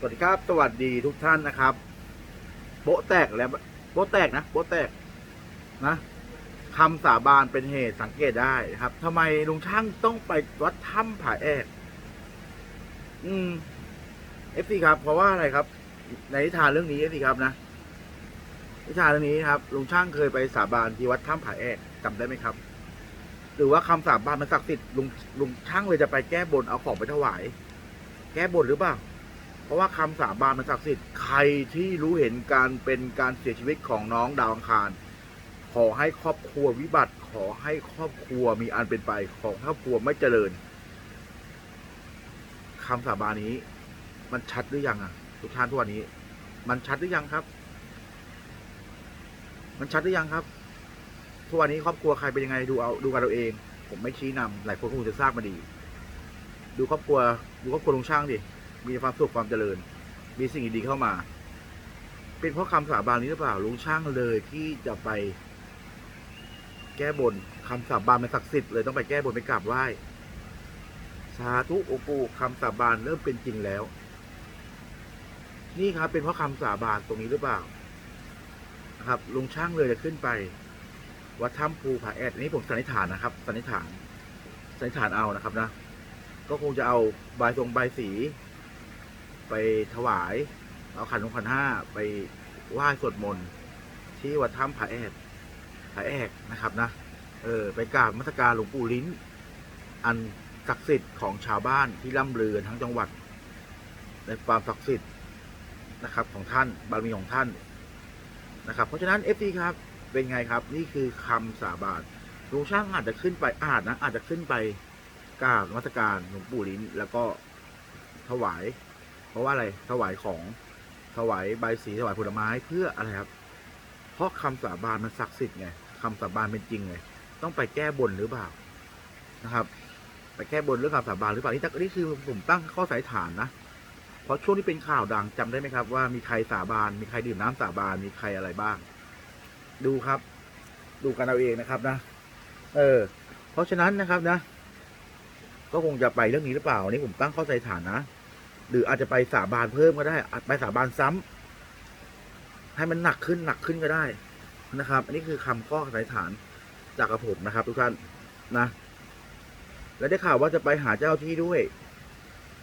สวัสดีครับ สวัสดีทุกท่านนะครับ โป๊ะแตกแล้วโป๊ะแตกนะโป๊ะแตกนะคำสาบานเป็นเหตุสังเกตได้ครับทำไมลุงช่างต้องไปวัดถ้ำผาแอกอืมเอฟซีครับ เพราะว่าอะไรครับ ในนิทานเรื่องนี้เอฟซีครับนะนิทานเรื่องนี้ครับลุงช่างเคยไปสาบานที่วัดถ้ำผาแอกจำได้ไหมครับ หรือว่าคำสาบานมันศักดิ์สิทธิ์ลุงลุงช่างเลยจะไปแก้บนเอาของไปถวาย แก้บนหรือเปล่า เพราะว่าคำสาบานมันศักดิ์สิทธิ์ใครที่รู้เห็นการเป็นการเสียชีวิตของน้องดาวอังคาร ขอให้ครอบครัววิบัติ ขอให้ครอบครัวมีอันเป็นไป ของครอบครัวไม่เจริญคำสาบานนี้ มันชัดหรือยังอะ ทุกท่านทุกวันนี้ มันชัดหรือยังครับ มันชัดหรือยังครับทุกวันนี้ครอบครัวใครเป็นยังไงดูเอาดูกันเราเอง ผมไม่ชี้นำหลายคนคงจะทราบมาดี ดูครอบครัวดูครอบครัวลุงช่างดิ มีความสุขความเจริญ มีสิ่งดีๆเข้ามา เป็นเพราะคำสาบานนี้หรือเปล่าลุงช่างเลยที่จะไป แก้บนคำสาบานมันศักดิ์สิทธิ์เลยต้องไปแก้บนไปกราบไหว้สาธุโอปูคำสาบานเริ่มเป็นจริงแล้ว นี่ครับเป็นเพราะคำสาบานตรงนี้หรือเปล่า ครับลุงช่างเลยจะขึ้นไปวัดถ้ำภูผาแอดอันนี้ผมสันนิษฐานนะครับสันนิษฐานสันนิษฐานเอานะครับนะ ก็คงจะเอาใบทรงใบสี ไปถวาย เอาขันของขันห้าไปไหว้สวดมนต์ที่วัดถ้ำผาแอกผาแอกนะครับนะ เออไปกราบมัสการหลวงปู่ลิ้น อันศักดิ์สิทธิ์ของชาวบ้านที่ร่ำเรือทั้งจังหวัด ในความศักดิ์สิทธิ์นะครับของท่านบารมีของท่านนะครับ เพราะฉะนั้นเอฟซีครับเป็นไงครับ นี่คือคำสาบานลุงช่างอาจจะขึ้นไปอาจนะอาจจะขึ้นไปกราบมัสการหลวงปู่ลิ้น แล้วก็ถวาย เพราะว่าอะไรถวายของถวายใบสีถวายผลไม้เพื่ออะไรครับ เพราะคำสาบานมันศักดิ์สิทธิ์ไงคำสาบานเป็นจริงไงต้องไปแก้บนหรือเปล่านะครับ ไปแก้บนเรื่องคำสาบานหรือเปล่านี่นี่คือผมตั้งข้อสันนิษฐานนะเพราะช่วงที่เป็นข่าวดังจำได้ไหมครับ ว่ามีใครสาบาน มีใครดื่มน้ำสาบานมีใครอะไรบ้าง ดูครับ ดูกันเอาเองนะครับนะ เออ เพราะฉะนั้นนะครับนะ ก็คงจะไปเรื่องนี้หรือเปล่าอันนี้ผมตั้งข้อสันนิษฐานนะ หรืออาจจะไปสาบานเพิ่มก็ได้ อาจไปสาบานซ้ำให้มันหนักขึ้นหนักขึ้นก็ได้นะครับ อันนี้คือคำข้อสันนิษฐานจากกระผมนะครับ ทุกท่านนะ และได้ข่าวว่าจะไปหาเจ้าที่ด้วย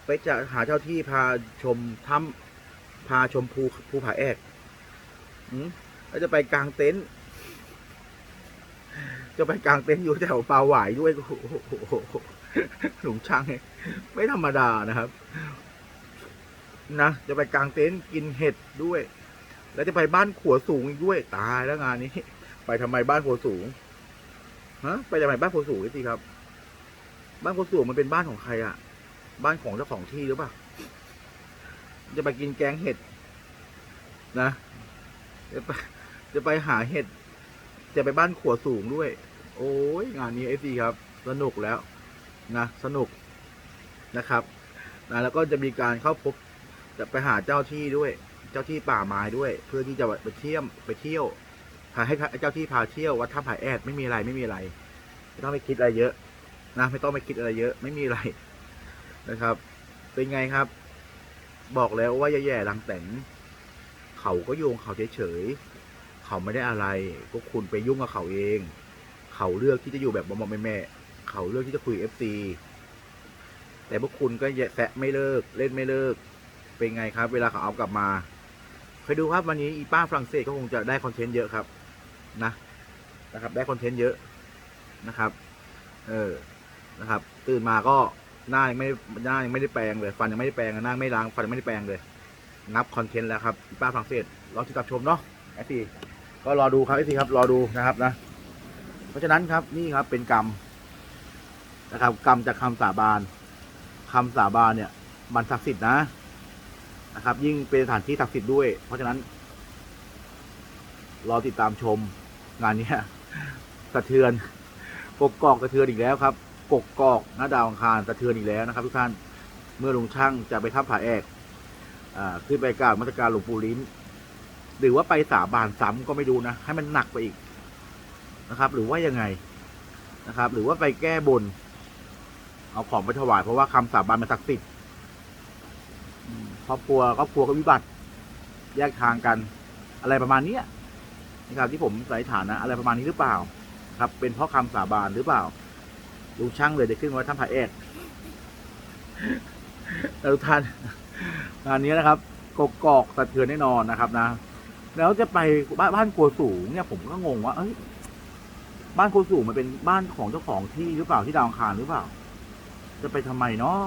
ไปจะหาเจ้าที่พาชมถ้ำพาชมภูภูผาแอกอืมแล้วจะไปกลางเต็นท์จะไปกลางเต็นท์อยู่แถวปลาหวายด้วยโอ้โหหลุงช่างไม่ธรรมดานะครับ นะจะไปกลางเต็นท์กินเห็ดด้วย แล้วจะไปบ้านขัวสูงอีกด้วยตายแล้วงานนี้ ไปทำไมบ้านขัวสูงฮะไปทำไมบ้านขัวสูงสิครับ บ้านขัวสูงมันเป็นบ้านของใครอะบ้านของเจ้าของที่หรือเปล่าจะไปกินแกงเห็ด นะจะไปจะไปหาเห็ด จะไปบ้านขัวสูงด้วย โอ้ยงานนี้เอซีครับ สนุกแล้ว นะสนุกนะครับนะแล้วก็จะมีการเข้าพบ จะไปหาเจ้าที่ด้วย เจ้าที่ป่าไม้ด้วย เพื่อที่จะไปเที่ยวไปเที่ยวพาให้เจ้าที่พาเที่ยววัดถ้ำผาแอดไม่มีอะไรไม่มีอะไรไม่ต้องไปคิดอะไรเยอะ นะไม่ต้องไปคิดอะไรเยอะ ไม่มีอะไรนะครับ เป็นไงครับ บอกแล้วว่าแย่ๆลังแต่ง เขาก็โยงเขาเฉยๆเขาไม่ได้อะไรพวกคุณไปยุ่งกับเขาเอง เขาเลือกที่จะอยู่แบบบอมๆแม่ๆเขาเลือกที่จะคุยเอฟซีแต่พวกคุณก็แยะแซะไม่เลิกเล่นไม่เลิก เป็นไงครับ เวลาเขาเอากลับมาเคยดูครับวันนี้อีป้าฝรั่งเศสก็คงจะได้คอนเทนต์เยอะครับนะนะครับ ได้คอนเทนต์เยอะนะครับ เออนะครับ ตื่นมาก็หน้ายังไม่หน้ายังไม่ได้แปรงเลย ฟันยังไม่ได้แปรงหน้าไม่ล้างฟันยังไม่ได้แปรงเลย นับคอนเทนต์แล้วครับอีป้าฝรั่งเศสรอติดตามชมเนาะไอซีก็รอดูครับไอซีครับรอดูนะครับนะ เพราะฉะนั้นครับนี่ครับเป็นกรรมนะครับ กรรมจากคำสาบานคำสาบานเนี่ย มันศักดิ์สิทธิ์นะ นะครับ ยิ่งเป็นสถานที่ศักดิ์สิทธิ์ด้วย เพราะฉะนั้น รอติดตามชมงานนี้สะเทือนกกกอกสะเทือนอีกแล้วครับกกกอกหน้าดาวอังคารสะเทือนอีกแล้วนะครับ ทุกท่านเมื่อลุงช่างจะไปทับผาแอกอ่าขึ้นไปกราบมาตรการหลวงปู่ลิ้น หรือว่าไปสาบานซ้ำก็ไม่ดูนะ ให้มันหนักไปอีกนะครับ หรือว่ายังไงนะครับ หรือว่าไปแก้บน เอาของไปถวายเพราะว่าคำสาบานมันศักดิ์สิทธิ์ ครอบครัวครอบครัวก็วิบัติ แยกทางกัน อะไรประมาณเนี้ยนะครับที่ผมสันนิษฐานนะอะไรประมาณนี้หรือเปล่า ครับ เป็นเพราะคำสาบานหรือเปล่าลุงช่างเลยได้ขึ้นมาทำผาเอกแล้วทุกท่านงานนี้นะครับกกอกสะเทือนแน่นอนนะครับนะ แล้วจะไปบ้านบ้านครัวสูงเนี่ยผมก็งงว่า เอ้ย บ้านครัวสูงมันเป็นบ้านของเจ้าของที่หรือเปล่าที่ดาวอังคารหรือเปล่า จะไปทำไมเนาะ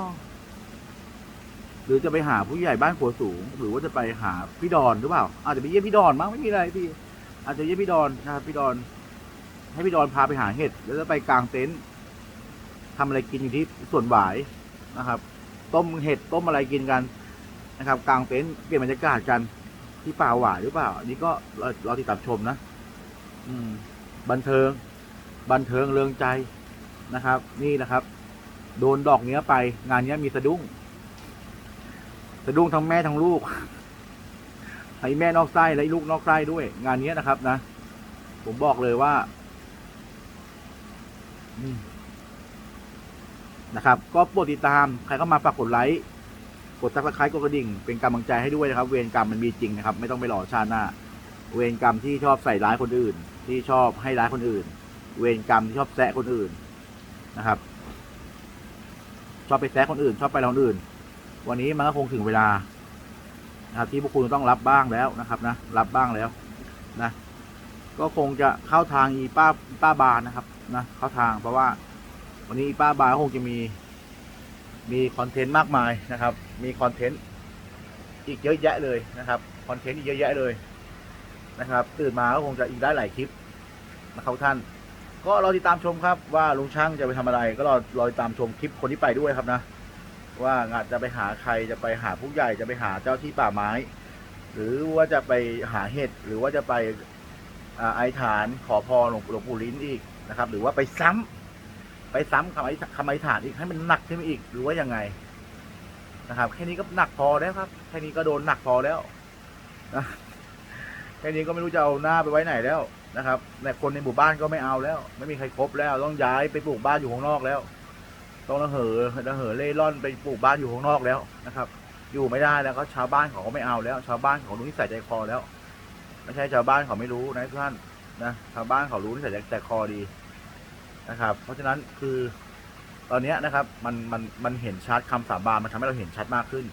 หรือจะไปหาผู้ใหญ่บ้านครัวสูง หรือว่าจะไปหาพี่ดอนหรือเปล่า อาจจะไปเยี่ยมพี่ดอนมั้งไม่มีอะไรพี่ อาจจะเยี่ยมพี่ดอนนะครับพี่ดอน ให้พี่ดอนพาไปหาเห็ดแล้วจะไปกางเต็นท์ทำอะไรกินอยู่ที่สวนหวายนะครับ ต้มเห็ดต้มอะไรกินกันนะครับกางเต็นท์เปลี่ยนบรรยากาศกันที่ป่าหวายหรือเปล่าอันนี้ก็รอรอติดตามชมนะ อืม บันเทิง บันเทิงเริงใจนะครับ นี่นะครับ โดนดอกเนี้ยไป งานเนี้ยมีสะดุ้ง สะดุ้งทั้งแม่ทั้งลูกให้แม่นอกไส้และลูกนอกไส้ด้วย งานนี้นะครับนะ ผมบอกเลยว่านะครับ ก็โปรดติดตาม ใครเข้ามาฝากกดไลค์กดซับสไครต์กดกระดิ่ง เป็นกำลังใจให้ด้วยนะครับ เวรกรรมมันมีจริงนะครับ ไม่ต้องไปหลอชาติหน้า เวรกรรมที่ชอบใส่ร้ายคนอื่น ที่ชอบให้ร้ายคนอื่น เวรกรรมที่ชอบแซะคนอื่นนะครับ ชอบไปแซะคนอื่น ชอบไปเราคนอื่น วันนี้มันก็คงถึงเวลานะครับที่พวกคุณต้องรับบ้างแล้วนะครับนะรับบ้างแล้วนะก็คงจะเข้าทางอีป้าป้าบานนะครับนะเข้าทางเพราะว่า วันนี้อีป้าบานคงจะมีมีคอนเทนต์มากมายนะครับ มีคอนเทนต์อีกเยอะแยะเลยนะครับคอนเทนต์อีกเยอะแยะเลยนะครับตื่นมาก็คงจะอีกได้หลายคลิปนะครับท่าน ก็รอติดตามชมครับว่าลุงช่างจะไปทำอะไร ก็รอรอติดตามชมคลิปคนที่ไปด้วยครับนะ ว่างานจะไปหาใครจะไปหาผู้ใหญ่จะไปหาเจ้าที่ป่าไม้ หรือว่าจะไปหาเห็ดหรือว่าจะไปอไอฐานขอพรหลวงหลวงปู่ลิ้นอีกนะครับ หรือว่าไปซ้ำไปซ้ำคำอคำอฐานอีกให้มันหนักขึ้นอีกหรือว่ายังไงนะครับแค่นี้ก็หนักพอแล้วครับแค่นี้ก็โดนหนักพอแล้วนะแค่นี้ก็ไม่รู้จะเอาหน้าไปไว้ไหนแล้วนะครับแต่คนในหมู่บ้านก็ไม่เอาแล้ว ไม่มีใครครบแล้วต้องย้ายไปปลูกบ้านอยู่ข้างนอกแล้ว ต้องระเหอระเหอเล่ร่อนไปปลูกบ้านอยู่ข้างนอกแล้วนะครับ อยู่ไม่ได้แล้วก็ชาวบ้านเขาก็ไม่เอาแล้ว ชาวบ้านเขารู้นิสัยใจคอแล้ว ไม่ใช่ชาวบ้านเขาไม่รู้นะทุกท่านนะชาวบ้านเขารู้นิสัยใจคอดีนะครับ เพราะฉะนั้นคือตอนนี้นะครับมันมันมันเห็นชัดคำสาบานมันทำให้เราเห็นชัดมากขึ้น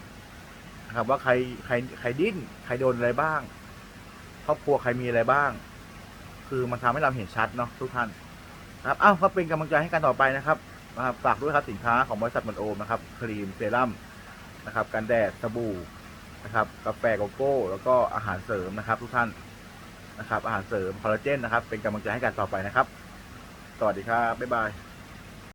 นะครับว่าใครใครใครดิ้นใครโดนอะไรบ้างครอบครัวใครมีอะไรบ้าง คือมันทำให้เราเห็นชัดเนาะทุกท่านนะครับอ้าวก็เป็นกำลังใจให้กันต่อไปนะครับ นะครับฝากด้วยครับสินค้าของบริษัทมันโอมนะครับครีมเซรั่มนะครับกันแดดสบู่นะครับกาแฟโกโก้ แล้วก็อาหารเสริมนะครับ ทุกท่านนะครับ อาหารเสริมคอลลาเจนนะครับ เป็นกำลังใจให้กันต่อไปนะครับ สวัสดีครับ บ๊ายบาย